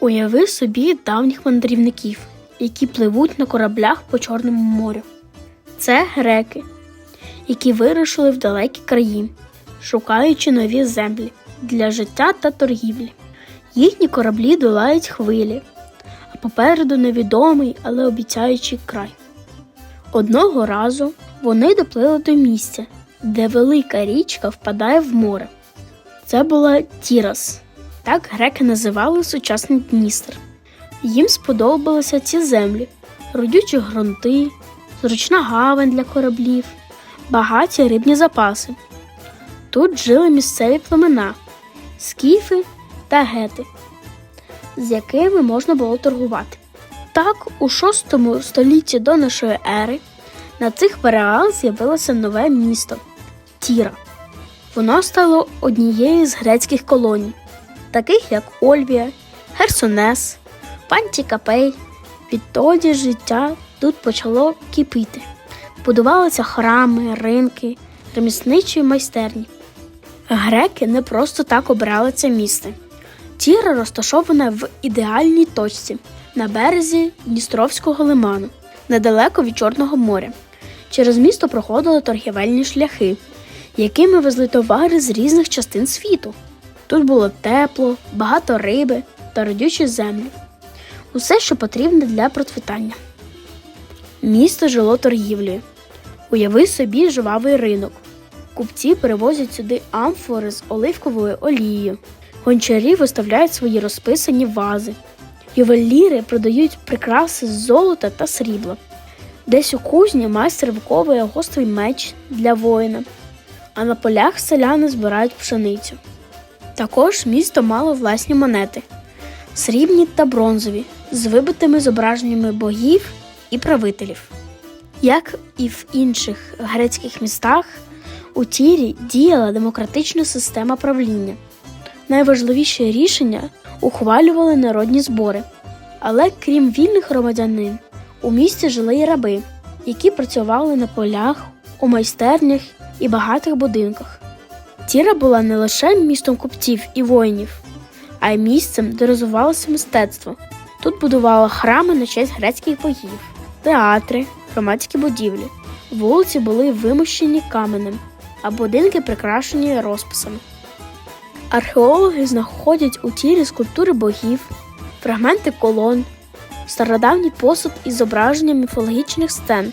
Уяви собі давніх мандрівників, які пливуть на кораблях по Чорному морю. Це греки, які вирушили в далекі краї, шукаючи нові землі для життя та торгівлі. Їхні кораблі долають хвилі, а попереду невідомий, але обіцяючий край. Одного разу вони доплили до місця, де велика річка впадає в море. Це була Тірас. Так греки називали сучасний Дністр. Їм сподобалися ці землі, родючі ґрунти, зручна гавань для кораблів, багаті рибні запаси. Тут жили місцеві племена, скіфи та гети, з якими можна було торгувати. Так, у VI столітті до нашої ери на цих берегах з'явилося нове місто Тіра. Воно стало однією з грецьких колоній, таких як Ольвія, Херсонес, Пантікапей. Відтоді життя тут почало кипіти. Будувалися храми, ринки, ремісничі майстерні. Греки не просто так обрали це місце. Тіра розташована в ідеальній точці на березі Дністровського лиману, недалеко від Чорного моря. Через місто проходили торгівельні шляхи, якими везли товари з різних частин світу. Тут було тепло, багато риби та родючі землі. Усе, що потрібне для процвітання. Місто жило торгівлею. Уяви собі жвавий ринок. Купці перевозять сюди амфори з оливковою олією. Гончарі виставляють свої розписані вази. Ювеліри продають прикраси з золота та срібла. Десь у кузні майстер виковує гострий меч для воїна, а на полях селяни збирають пшеницю. Також місто мало власні монети срібні та бронзові, з вибитими зображеннями богів і правителів. Як і в інших грецьких містах, у Тірі діяла демократична система правління. Найважливіші рішення ухвалювали народні збори. Але крім вільних громадянин, у місті жили й раби, які працювали на полях, у майстернях і багатих будинках. Тіра була не лише містом купців і воїнів, а й місцем, де розвивалося мистецтво. Тут будували храми на честь грецьких богів, театри, громадські будівлі. Вулиці були вимощені каменем, а будинки прикрашені розписами. Археологи знаходять у тірі скульптури богів, фрагменти колон, стародавній посуд із зображенням міфологічних сцен.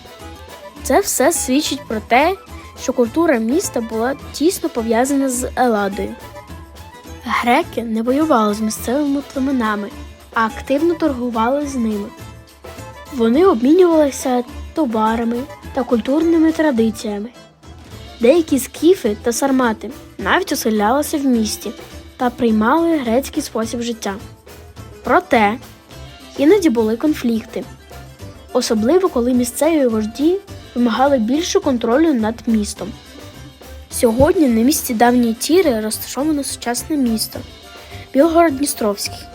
Це все свідчить про те, що культура міста була тісно пов'язана з Еладою. Греки не воювали з місцевими племенами, а активно торгували з ними. Вони обмінювалися товарами та культурними традиціями. Деякі скіфи та сармати навіть оселялися в місті та приймали грецький спосіб життя. Проте іноді були конфлікти, особливо коли місцеві вожді вимагали більше контролю над містом. Сьогодні на місці давньої тіри розташовано сучасне місто Білгород-Дністровський.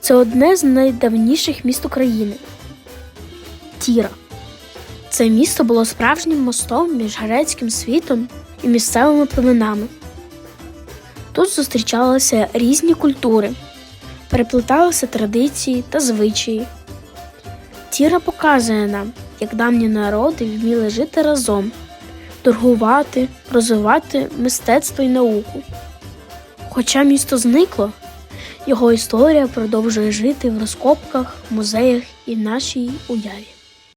Це одне з найдавніших міст України. Тіра. Це місто було справжнім мостом між грецьким світом і місцевими племенами. Тут зустрічалися різні культури, переплеталися традиції та звичаї. Тіра показує нам, як давні народи вміли жити разом, торгувати, розвивати мистецтво і науку. Хоча місто зникло, його історія продовжує жити в розкопках, музеях і нашій уяві.